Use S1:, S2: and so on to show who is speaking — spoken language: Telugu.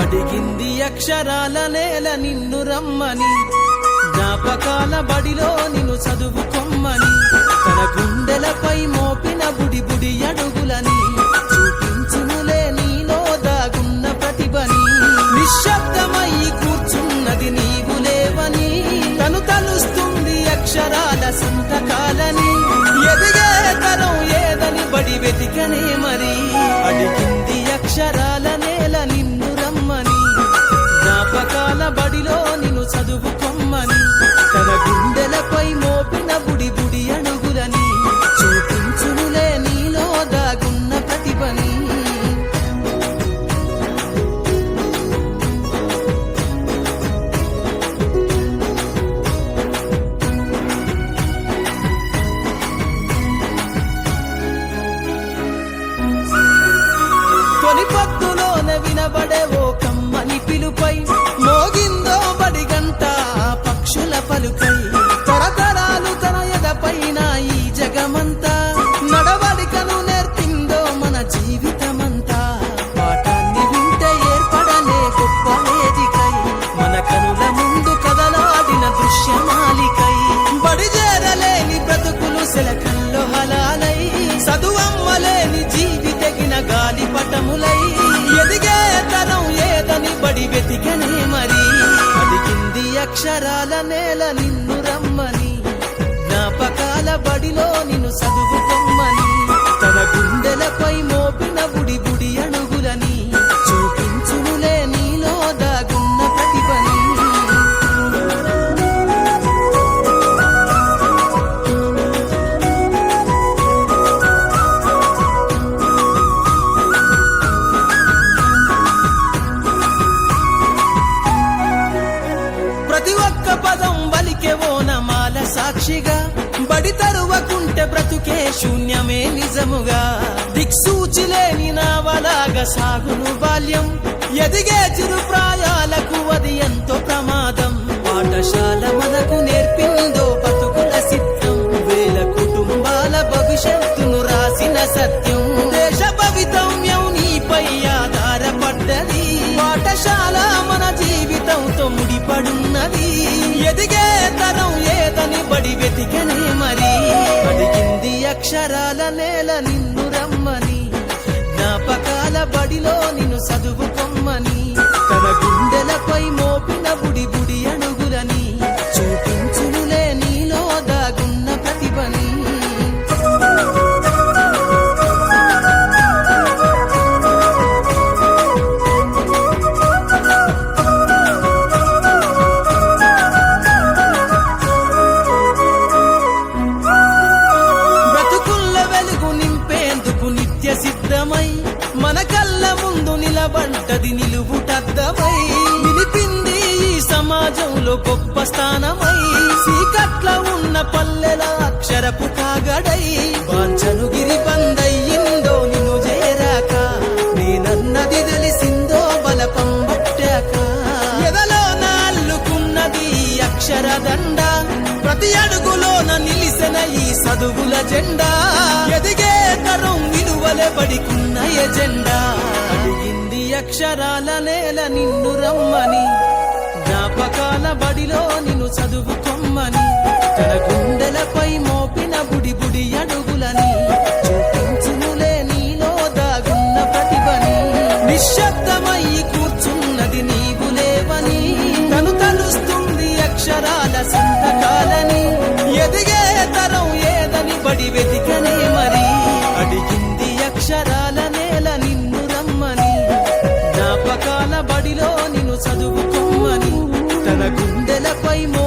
S1: అడిగింది అక్షరాల నేల నిన్ను రమ్మని జ్ఞాపకాల బడిలో నిన్ను చదువుకోమ్మని. తన గుండెలపై మోపిన బుడి బుడి అడుగులని. చూపించుములే నీలో దాగున్న ప్రతిభని. నిశ్శబ్దమై కూర్చున్నది నీవు లేవని. తను తలుస్తుంది అక్షరాల సంతకాలని. ఎదిగే తరం ఏదని బడి వెతికనే మరి. అడిగింది అక్షరాల నేల నిన్ను రమ్మని. జ్ఞాపకాల బడిలో నిన్ను చదువు పొద్దులోన అక్షరాల నేల నిన్ను రమ్మని. జ్ఞాపకాల బడిలో నిన్ను చదువుకొమ్మని తరువకుంటే బ్రతుకే శూన్యమే నిజముగా. దిక్సూచి లేని నావలాగా సాగును బాల్యం. ఎదిగే చిరు ప్రాయాలకు అది ఎంతో ప్రమాదం. పాఠశాల మనకు నేర్పిందో బతుకుల సిద్ధం. వేల కుటుంబాల భవిష్యత్తును రాసిన సత్యం. దేశ భవితవ్యం నీపై ఆధారపడ్డది. పాఠశాల మన జీవితంతో ముడిపడున్నది ఎదిగే తరం ఏదని బడి వెతికే అక్షరాల నేల నిన్ను రమ్మని. జ్ఞాపకాల బడిలో నిన్ను చదువు నిలబడ్డది నిలువుటద్దమై నిలిపింది ఈ సమాజంలో గొప్ప స్థానమై. సీకట్ల ఉన్న పల్లెల అక్షరపు కాగడై. వాంఛను గిరి బందయ్యిందో నిన్ను చేరాక. నేనన్నది తెలిసిందో బలపం పట్టాక ఎదలో నాల్లుకున్నది ఈ అక్షరదండ ప్రతి అడుగులోన నిలిసిన ఈ చదువుల జెండా. ఎదిగే తరం విలువలే పడికున్న ఎజెండా. అక్షరాల నేల నిన్ను రమ్మని. జ్ఞాపకాల బడిలో నిన్ను చదువుకోమ్మని. తన గుండెలపై మోప చదువుకోమని తన గుండెలపై మో